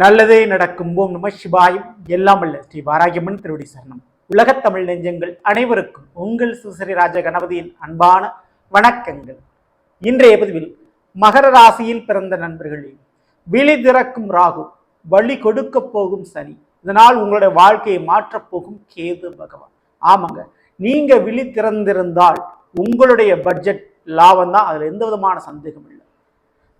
நல்லதே நடக்கும். ஓம் நம சிவாயும் எல்லாம் அல்ல ஸ்ரீ வாராகியம்மன் திருவடி சரணம். உலகத் தமிழ் நெஞ்சங்கள் அனைவருக்கும் உங்கள் சுசரி ராஜ கணபதியின் அன்பான வணக்கங்கள். இன்றைய பதிவில் மகர ராசியில் பிறந்த நண்பர்களே விழி திறக்கும் ராகு வழி கொடுக்க போகும் சனி. இதனால் உங்களுடைய வாழ்க்கையை மாற்றப் போகும் கேது பகவான். ஆமாங்க நீங்க விழி திறந்திருந்தால் உங்களுடைய பட்ஜெட் லாபம் தான். அதில் எந்த விதமான சந்தேகம் இல்லை.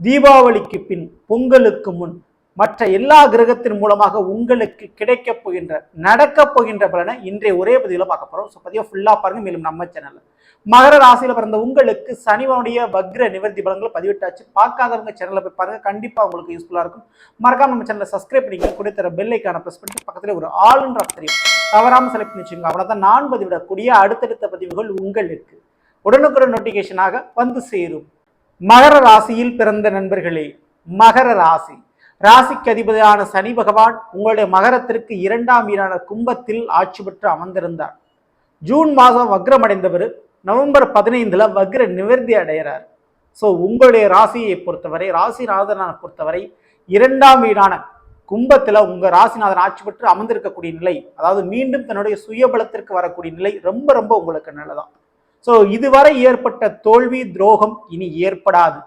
தீபாவளிக்கு பின் பொங்கலுக்கு முன் மற்ற எல்லா கிரகத்தின் மூலமாக உங்களுக்கு கிடைக்கப் போகின்ற நடக்கப் போகின்ற பலனை இன்றைய ஒரே பதிவில் பார்க்க போறோம். ஸோ பதிவை ஃபுல்லாக பாருங்க. மேலும் நம்ம சேனல் மகர ராசியில் பிறந்த உங்களுக்கு சனிவனுடைய வக்ர நிவர்த்தி பலன்களை பதிவிட்டாச்சு. பார்க்காதவங்க சேனலில் போய் பாருங்க. கண்டிப்பாக உங்களுக்கு யூஸ்ஃபுல்லாக இருக்கும். மறக்காம நம்ம சேனலை சப்ஸ்கிரைப் பண்ணிக்க கூட தர பெல்லைக்கான ப்ரெஸ் பண்ணிட்டு பக்கத்தில் ஒரு ஆளுன்ற தெரியும். தவறாமல் செலக்ட் பண்ணி வச்சுக்கோங்க. அவ்வளோதான் நான் பதிவிடக்கூடிய அடுத்தடுத்த பதிவுகள் உங்களுக்கு. உடனுக்குடன் நோட்டிஃபிகேஷனாக வந்து சேரும். மகர ராசியில் பிறந்த நண்பர்களே மகர ராசி. ராசிக்கு அதிபதியான சனி பகவான் உங்களுடைய மகரத்திற்கு இரண்டாம் வீரான கும்பத்தில் ஆட்சி பெற்று அமர்ந்திருந்தார். ஜூன் மாதம் வக்ரமடைந்தவர் நவம்பர் பதினைந்தில் வக்ர நிவர்த்தி அடைகிறார். ஸோ உங்களுடைய ராசியை பொறுத்தவரை ராசிநாதனை பொறுத்தவரை இரண்டாம் வீடான கும்பத்தில் உங்கள் ராசிநாதன் ஆட்சி பெற்று அமர்ந்திருக்கக்கூடிய நிலை அதாவது மீண்டும் தன்னுடைய சுயபலத்திற்கு வரக்கூடிய நிலை ரொம்ப ரொம்ப உங்களுக்கு நல்லதான் ஸோ இதுவரை ஏற்பட்ட தோல்வி துரோகம் இனி ஏற்படாது.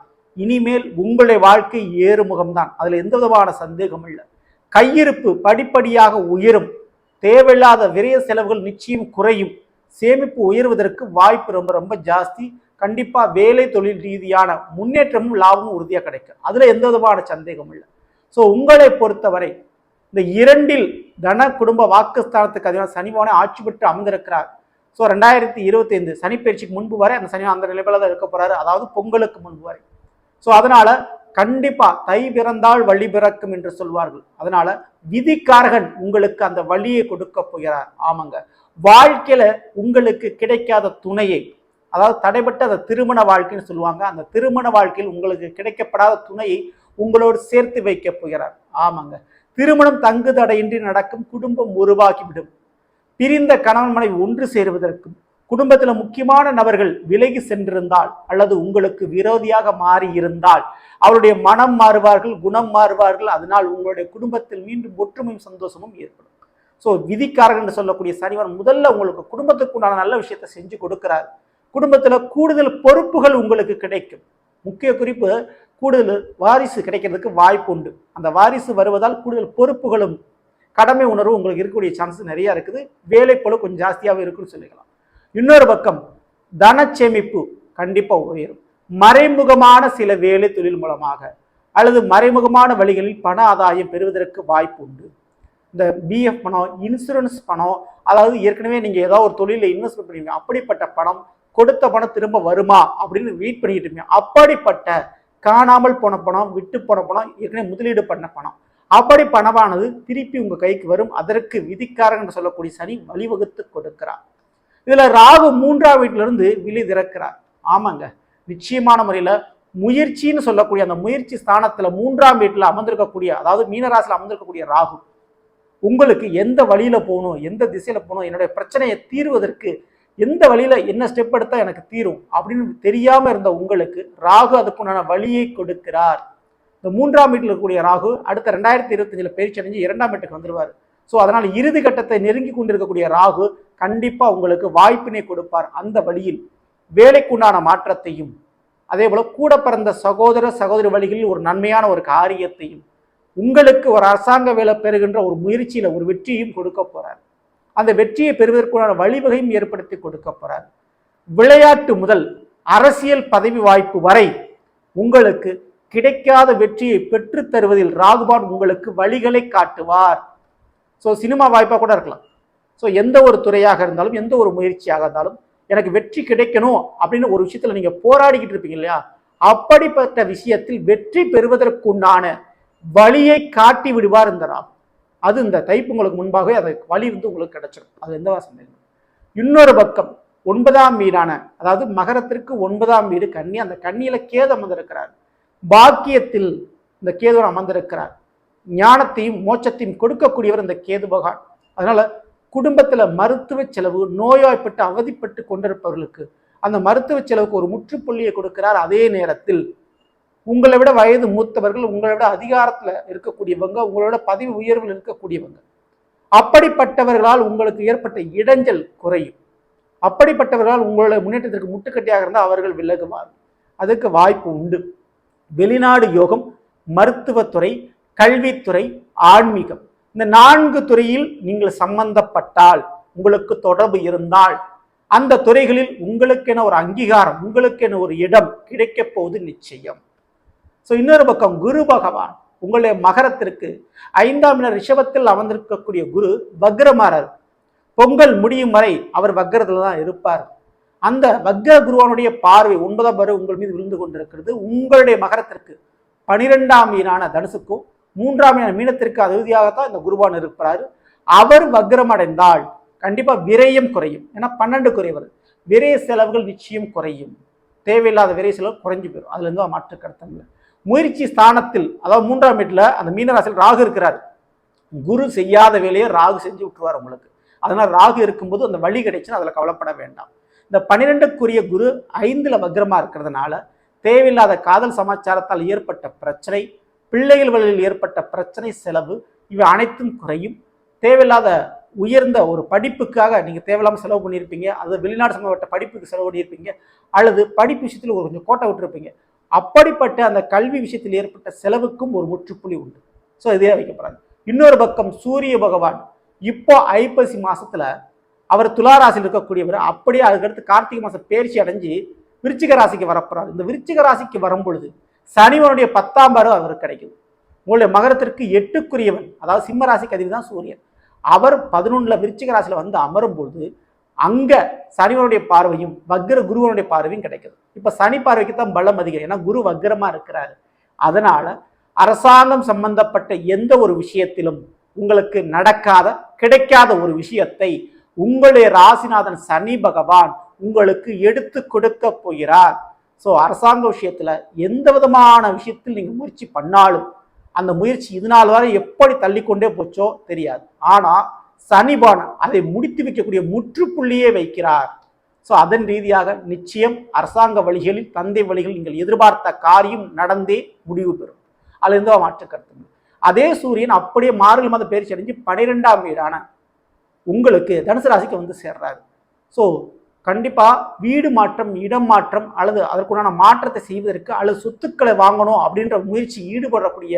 இனிமேல் உங்களுடைய வாழ்க்கை ஏறுமுகம்தான். அதில் எந்த விதமான சந்தேகமும் இல்லை. கையிருப்பு படிப்படியாக உயரும். தேவையில்லாத விரைய செலவுகள் நிச்சயம் குறையும். சேமிப்பு உயர்வதற்கு வாய்ப்பு ரொம்ப ரொம்ப ஜாஸ்தி. கண்டிப்பாக வேலை தொழில் ரீதியான முன்னேற்றமும் லாபமும் உறுதியாக கிடைக்கும். அதில் எந்த விதமான சந்தேகமும் இல்லை. ஸோ உங்களை பொறுத்தவரை இந்த இரண்டில் தன குடும்ப வாக்குஸ்தானத்துக்கு அதிகமாக சனிபவனை ஆட்சி பெற்று அமர்ந்திருக்கிறார். ஸோ ரெண்டாயிரத்தி இருபத்தைந்து சனிப்பயிற்சிக்கு முன்பு வரை அந்த சனி அந்த நிலைமையில தான் இருக்க போகிறாரு அதாவது பொங்கலுக்கு முன்பு வரை. ஸோ அதனால கண்டிப்பா தை பிறந்தால் வழி பிறக்கும் என்று சொல்வார்கள். அதனால விதிக்காரகன் உங்களுக்கு அந்த வழியை கொடுக்க போகிறார். ஆமாங்க. வாழ்க்கையில உங்களுக்கு கிடைக்காத துணையை அதாவது தடைப்பட்ட அந்த திருமண வாழ்க்கைன்னு சொல்லுவாங்க அந்த திருமண வாழ்க்கையில் உங்களுக்கு கிடைக்கப்படாத துணையை உங்களோடு சேர்த்து வைக்க போகிறார். ஆமாங்க. திருமணம் தங்கு தடையின்றி நடக்கும் குடும்பம் உருவாகிவிடும். பிரிந்த கணவன் மனைவி ஒன்று சேருவதற்கும் குடும்பத்தில் முக்கியமான நபர்கள் விலகி சென்றிருந்தால் அல்லது உங்களுக்கு விரோதியாக மாறி இருந்தால் அவருடைய மனம் மாறுவார்கள் குணம் மாறுவார்கள். அதனால் உங்களுடைய குடும்பத்தில் மீண்டும் ஒற்றுமையும் சந்தோஷமும் ஏற்படும். ஸோ விதிக்காரர்கள் என்று சொல்லக்கூடிய சனிவன் முதல்ல உங்களுக்கு குடும்பத்துக்கு உண்டான நல்ல விஷயத்தை செஞ்சு கொடுக்கிறார். குடும்பத்தில் கூடுதல் பொறுப்புகள் உங்களுக்கு கிடைக்கும். முக்கிய குறிப்பு கூடுதல் வாரிசு கிடைக்கிறதுக்கு வாய்ப்பு உண்டு. அந்த வாரிசு வருவதால் கூடுதல் பொறுப்புகளும் கடமை உணர்வு உங்களுக்கு இருக்கக்கூடிய சான்சஸ் நிறையா இருக்குது. வேலை போல கொஞ்சம் ஜாஸ்தியாகவே இருக்குன்னு சொல்லிக்கலாம். இன்னொரு பக்கம் தன சேமிப்பு கண்டிப்பாக உயரும். மறைமுகமான சில வேலை தொழில் மூலமாக அல்லது மறைமுகமான வழிகளில் பண ஆதாயம் பெறுவதற்கு வாய்ப்பு உண்டு. இந்த பிஎஃப் பணம் இன்சூரன்ஸ் பணம் அதாவது ஏற்கனவே நீங்கள் ஏதாவது ஒரு தொழிலில் இன்வெஸ்ட்மெண்ட் பண்ணுவீங்க அப்படிப்பட்ட பணம் கொடுத்த பணம் திரும்ப வருமா அப்படின்னு வெயிட் பண்ணிக்கிட்டு இருப்பீங்க. அப்படிப்பட்ட காணாமல் போன பணம் விட்டு போன பணம் ஏற்கனவே முதலீடு பண்ண பணம். அப்படி பணமானது திருப்பி உங்கள் கைக்கு வரும். அதற்கு விதிக்காரன் என்று சொல்லக்கூடிய சனி வழிவகுத்து கொடுக்கிறார். இதில் ராகு மூன்றாம் வீட்டிலிருந்து விழி திறக்கிறார். ஆமாங்க. நிச்சயமான முறையில் முயற்சின்னு சொல்லக்கூடிய அந்த முயற்சி ஸ்தானத்தில் மூன்றாம் வீட்டில் அமர்ந்திருக்கக்கூடிய அதாவது மீனராசியில் அமர்ந்திருக்கக்கூடிய ராகு உங்களுக்கு எந்த வழியில் போகணும் எந்த திசையில் போகணும் என்னுடைய பிரச்சனையை தீர்வதற்கு எந்த வழியில் என்ன ஸ்டெப் எடுத்தால் எனக்கு தீரும் அப்படின்னு தெரியாமல் இருந்த உங்களுக்கு ராகு அதுக்குண்டான வழியை கொடுக்கிறார். இந்த மூன்றாம் வீட்டில் இருக்கக்கூடிய ராகு அடுத்த ரெண்டாயிரத்தி இருபத்தஞ்சில் பயிற்சி அடைஞ்சு இரண்டாம் வீட்டுக்கு வந்துடுவார் ஸோ அதனால் இறுதி கட்டத்தை நெருங்கி கொண்டிருக்கக்கூடிய ராகு கண்டிப்பாக உங்களுக்கு வாய்ப்பினை கொடுப்பார். அந்த வழியில் வேலைக்குண்டான மாற்றத்தையும் அதே போல் கூட பிறந்த சகோதர சகோதரி வழிகளில் ஒரு நன்மையான ஒரு காரியத்தையும் உங்களுக்கு ஒரு அரசாங்க வேலை பெறுகின்ற ஒரு முயற்சியில் ஒரு வெற்றியும் கொடுக்க போகிறார் அந்த வெற்றியை பெறுவதற்குண்டான வழிவகையும் ஏற்படுத்தி கொடுக்க போகிறார் விளையாட்டு முதல் அரசியல் பதவி வாய்ப்பு வரை உங்களுக்கு கிடைக்காத வெற்றியை பெற்றுத் தருவதில் ராகுபான் உங்களுக்கு வழிகளை காட்டுவார். ஸோ சினிமா வாய்ப்பாக கூட இருக்கலாம். ஸோ எந்த ஒரு துறையாக இருந்தாலும் எந்த ஒரு முயற்சியாக இருந்தாலும் எனக்கு வெற்றி கிடைக்கணும் அப்படின்னு ஒரு விஷயத்தில் நீங்கள் போராடிக்கிட்டு இருப்பீங்க இல்லையா? அப்படிப்பட்ட விஷயத்தில் வெற்றி பெறுவதற்குண்டான வழியை காட்டி விடுவார் இந்த ராகு அது இந்த தைப்பொங்கலுக்கு முன்பாகவே அந்த வழி வந்து உங்களுக்கு கிடைச்சிடும் அது எந்த சந்தேகம் இன்னொரு பக்கம் ஒன்பதாம் வீடான அதாவது மகரத்திற்கு ஒன்பதாம் வீடு கன்னி அந்த கன்னியில கேது அமர்ந்திருக்கிறார். பாக்கியத்தில் இந்த கேதுவன் அமர்ந்திருக்கிறார். ஞானத்தையும் மோட்சத்தையும் கொடுக்கக்கூடியவர் இந்த கேது பகவான். அதனால குடும்பத்தில் மருத்துவ செலவு நோய்வாய்ப்பட்டு அவதிப்பட்டு கொண்டிருப்பவர்களுக்கு அந்த மருத்துவ செலவுக்கு ஒரு முற்றுப்புள்ளியை கொடுக்கிறார் அதே நேரத்தில். உங்களை விட வயது மூத்தவர்கள் உங்களை விட அதிகாரத்தில் இருக்கக்கூடியவங்க உங்களோட பதவி உயர்வில் இருக்கக்கூடியவங்க. அப்படிப்பட்டவர்களால் உங்களுக்கு ஏற்பட்ட இடைஞ்சல் குறையும். அப்படிப்பட்டவர்களால் உங்களோட முன்னேற்றத்திற்கு முட்டுக்கட்டியாக இருந்தால் அவர்கள் விலகுவார் அதுக்கு வாய்ப்பு உண்டு. வெளிநாடு யோகம் மருத்துவத்துறை கல்வித்துறை ஆன்மீகம். இந்த நான்கு துறையில் நீங்கள் சம்பந்தப்பட்டால் உங்களுக்கு தொடர்பு இருந்தால் அந்த துறைகளில் உங்களுக்கென ஒரு அங்கீகாரம் உங்களுக்கென ஒரு இடம் கிடைக்கப் போவது நிச்சயம். ஸோ இன்னொரு பக்கம் குரு பகவான் உங்களுடைய மகரத்திற்கு ஐந்தாம் இன ரிஷபத்தில் அமர்ந்திருக்கக்கூடிய குரு வக்ரமாரர். பொங்கல் முடியும் வரை அவர் வக்ரத்தில் தான் இருப்பார். அந்த வக்ர குருவானுடைய பார்வை ஒன்பதாம் பருவ உங்கள் மீது விழுந்து கொண்டிருக்கிறது. உங்களுடைய மகரத்திற்கு பனிரெண்டாம் மீனான தனுசுக்கும் மூன்றாம் மீனான மீனத்திற்கு அதிபதியாகத்தான் இந்த குருவான் இருக்கிறார் அவர் வக்ரம் அடைந்தால் கண்டிப்பாக விரயம் குறையும். ஏன்னா பன்னெண்டு குறைவர் விரய செலவுகள் நிச்சயம் குறையும். தேவையில்லாத விரை செலவு குறைஞ்சு போயிடும் அதுலேருந்து அவன் மாற்று கருத்தம் இல்லை. முயற்சி ஸ்தானத்தில் அதாவது மூன்றாம் வீட்டில் அந்த மீனராசியில் ராகு இருக்கிறார். குரு செய்யாத வேலையை ராகு செஞ்சு விட்டுருவார் உங்களுக்கு. அதனால் ராகு இருக்கும்போது அந்த வழி கிடைச்சுன்னா அதில் கவலைப்பட வேண்டாம். இந்த பன்னிரெண்டுக்குரிய குரு ஐந்தில் வக்ரமாக இருக்கிறதுனால தேவையில்லாத காதல் சமாச்சாரத்தால் ஏற்பட்ட பிரச்சனை பிள்ளைகள் வழியில் ஏற்பட்ட பிரச்சனை செலவு இவை அனைத்தும் குறையும். தேவையில்லாத உயர்ந்த ஒரு படிப்புக்காக நீங்கள் தேவையில்லாமல் செலவு பண்ணியிருப்பீங்க. அது வெளிநாடு சம்பந்தப்பட்ட படிப்புக்கு செலவு பண்ணியிருப்பீங்க. அல்லது படிப்பு விஷயத்தில் ஒரு கொஞ்சம் கோட்டை விட்டுருப்பீங்க. அப்படிப்பட்ட அந்த கல்வி விஷயத்தில் ஏற்பட்ட செலவுக்கும் ஒரு முற்றுப்புள்ளி உண்டு. ஸோ இதே வைக்கப்படுறாங்க இன்னொரு பக்கம் சூரிய பகவான் இப்போ ஐப்பசி மாதத்தில் அவர் துளாராசியில் இருக்கக்கூடியவர் அப்படியே அதுக்கடுத்து கார்த்திகை மாதம் பேர்ச்சி அடைஞ்சு விருச்சிக ராசிக்கு வரப்போறார். இந்த விருச்சிக ராசிக்கு வரும் பொழுது சனிவனுடைய பத்தாம் பாரு அவருக்கு கிடைக்குது. உங்களுடைய மகரத்திற்கு எட்டுக்குரியவன் அதாவது சிம்ம ராசிக்கு அதிபதி தான் சூரியன். அவர் பதினொன்றில் விருச்சிக ராசியில் வந்து அமரும் பொழுது அங்கே சனிவனுடைய பார்வையும் வக்ர குருவனுடைய பார்வையும் கிடைக்குது. இப்போ சனி பார்வைக்கு தான் பலம் அதிகம் ஏன்னா குரு வக்ரமாக இருக்கிறாரு. அதனால் அரசாங்கம் சம்பந்தப்பட்ட எந்த ஒரு விஷயத்திலும் உங்களுக்கு நடக்காத கிடைக்காத ஒரு விஷயத்தை உங்களுடைய ராசிநாதன் சனி பகவான் உங்களுக்கு எடுத்து கொடுக்க போகிறார். ஸோ அரசாங்க விஷயத்தில் எந்த விதமான விஷயத்தில் நீங்கள் முயற்சி பண்ணாலும் அந்த முயற்சி இதனால் வரை எப்படி தள்ளிக்கொண்டே போச்சோ தெரியாது. ஆனால் சனிபானம் அதை முடித்து வைக்கக்கூடிய முற்றுப்புள்ளியே வைக்கிறார். ஸோ அதன் ரீதியாக நிச்சயம் அரசாங்க வழிகளில் தந்தை வழிகளில் நீங்கள் எதிர்பார்த்த காரியம் நடந்தே முடிவு பெறும். அதுலேருந்து மாற்று கருத்து. அதே சூரியன் அப்படியே மார்கழி மாத பயிற்சி அடைஞ்சு பனிரெண்டாம் வீடான உங்களுக்கு தனுசு ராசிக்கு வந்து சேர்றாரு. ஸோ கண்டிப்பாக வீடு மாற்றம் இடம் மாற்றம் அல்லது அதற்குண்டான மாற்றத்தை செய்வதற்கு அல்லது சொத்துக்களை வாங்கணும் அப்படின்ற முயற்சி ஈடுபடக்கூடிய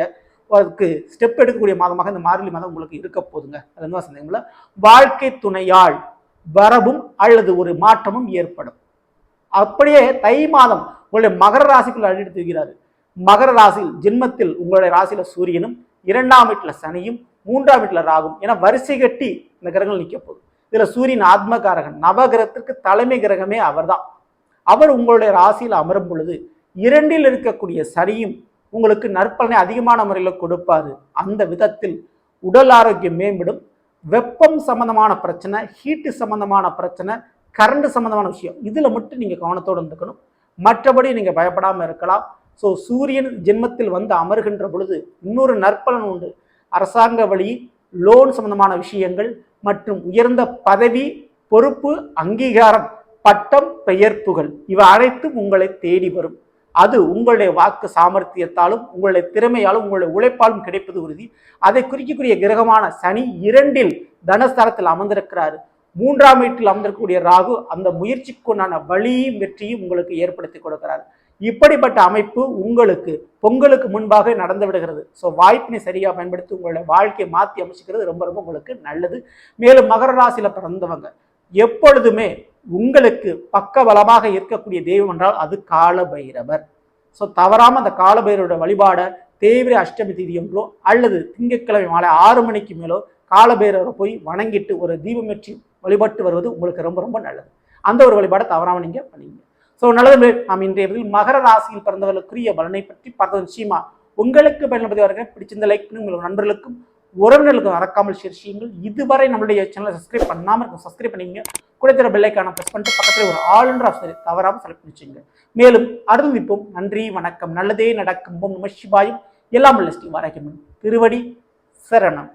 அதுக்கு ஸ்டெப் எடுக்கக்கூடிய மாதமாக இந்த மார்கழி மாதம் உங்களுக்கு இருக்க போதுங்க அது என்ன வாழ்க்கை துணையால் வரவும் அல்லது ஒரு மாற்றமும் ஏற்படும். அப்படியே தை மாதம் உங்களுடைய மகர ராசிக்குள் அடித்து வைக்கிறாரு மகர ராசியில் ஜென்மத்தில் உங்களுடைய ராசியில சூரியனும் இரண்டாம் வீட்டில் சனியும் மூன்றாம் வீட்டில் ராகும். ஏன்னா வரிசை கட்டி இந்த கிரகங்கள் நிற்க போகுது. இதில் சூரியன் ஆத்மகாரகன் நவகிரகத்திற்கு தலைமை கிரகமே அவர்தான். அவர் உங்களுடைய ராசியில் அமரும் பொழுது இரண்டில் இருக்கக்கூடிய சனியும் உங்களுக்கு நற்பலனை அதிகமான முறையில் கொடுப்பாரு. அந்த விதத்தில் உடல் ஆரோக்கியம் மேம்படும். வெப்பம் சம்பந்தமான பிரச்சனை ஹீட்டு சம்பந்தமான பிரச்சனை கரண்ட் சம்பந்தமான விஷயம் இதில் மட்டும் நீங்கள் கவனத்தோடு இருந்துக்கணும். மற்றபடி நீங்கள் பயப்படாமல் இருக்கலாம். ஸோ சூரியன் ஜென்மத்தில் வந்து அமர்கின்ற பொழுது இன்னொரு நற்பலன் உண்டு. அரசாங்க வழி லோன் சம்பந்தமான விஷயங்கள் மற்றும் உயர்ந்த பதவி பொறுப்பு அங்கீகாரம் பட்டம் பெயர்ப்புகள் இவை அனைத்தும் உங்களை தேடி வரும். அது உங்களுடைய வாக்கு சாமர்த்தியத்தாலும் உங்களுடைய திறமையாலும் உங்களுடைய உழைப்பாலும் கிடைப்பது உறுதி. அதை குறிக்கக்கூடிய கிரகமான சனி இரண்டில் தனஸ்தலத்தில் அமர்ந்திருக்கிறார். மூன்றாம் வீட்டில் அமர்ந்திருக்கக்கூடிய ராகு அந்த முயற்சிக்குண்டான வழியும் வெற்றியும் உங்களுக்கு ஏற்படுத்தி கொடுக்கிறார். இப்படிப்பட்ட அமைப்பு உங்களுக்கு பொங்கலுக்கு முன்பாக நடந்து விடுகிறது. ஸோ வாய்ப்பினை சரியாக பயன்படுத்தி உங்களுடைய வாழ்க்கையை மாற்றி அமைச்சுக்கிறது ரொம்ப ரொம்ப உங்களுக்கு நல்லது. மேலும் மகர ராசியில் பிறந்தவங்க எப்பொழுதுமே உங்களுக்கு பக்க பலமாக இருக்கக்கூடிய தெய்வம் என்றால் அது கால பைரவர் ஸோ தவறாமல் அந்த கால பைரவரோட வழிபாடை தேவிர அஷ்டமி திதி என்றோ அல்லது திங்கட்கிழமை மாலை ஆறு மணிக்கு மேலோ காலபைரவரை போய் வணங்கிட்டு ஒரு தீபமேற்றி வழிபட்டு வருவது உங்களுக்கு ரொம்ப ரொம்ப நல்லது. அந்த ஒரு வழிபாடை தவறாமல் நீங்கள் பண்ணிங்க. ஸோ நல்லது நாம் இன்றைய பதில் மகர ராசியில் பிறந்தவர்களுக்குரிய பலனை பற்றி பார்த்தது நிச்சயமா. உங்களுக்கு பயன்படுத்தி வருகிறேன் பிடிச்சிருந்த லைக் பண்ணி உங்கள் நண்பர்களுக்கும் உறவினர்களுக்கும் மறக்காமல் ஷேர் செய்யுங்கள். இதுவரை நம்மளுடைய சேனலை சப்ஸ்கிரைப் பண்ணாமல் இருக்கும் சப்ஸ்கிரைப் பண்ணிங்க கூட தர பெல்லைக்கான ப்ரெஸ் பண்ணிட்டு பக்கத்தில் ஒரு ஆல் என்ற ஆப்ஷன் தவறாமல் செலக்ட் பண்ணிச்சுங்க மேலும் அருந்திப்போம் நன்றி வணக்கம் நல்லதே நடக்கும். நம சிவாயும். எல்லாம் ஸ்ரீ வாராகிமன். திருவடி சரணம்.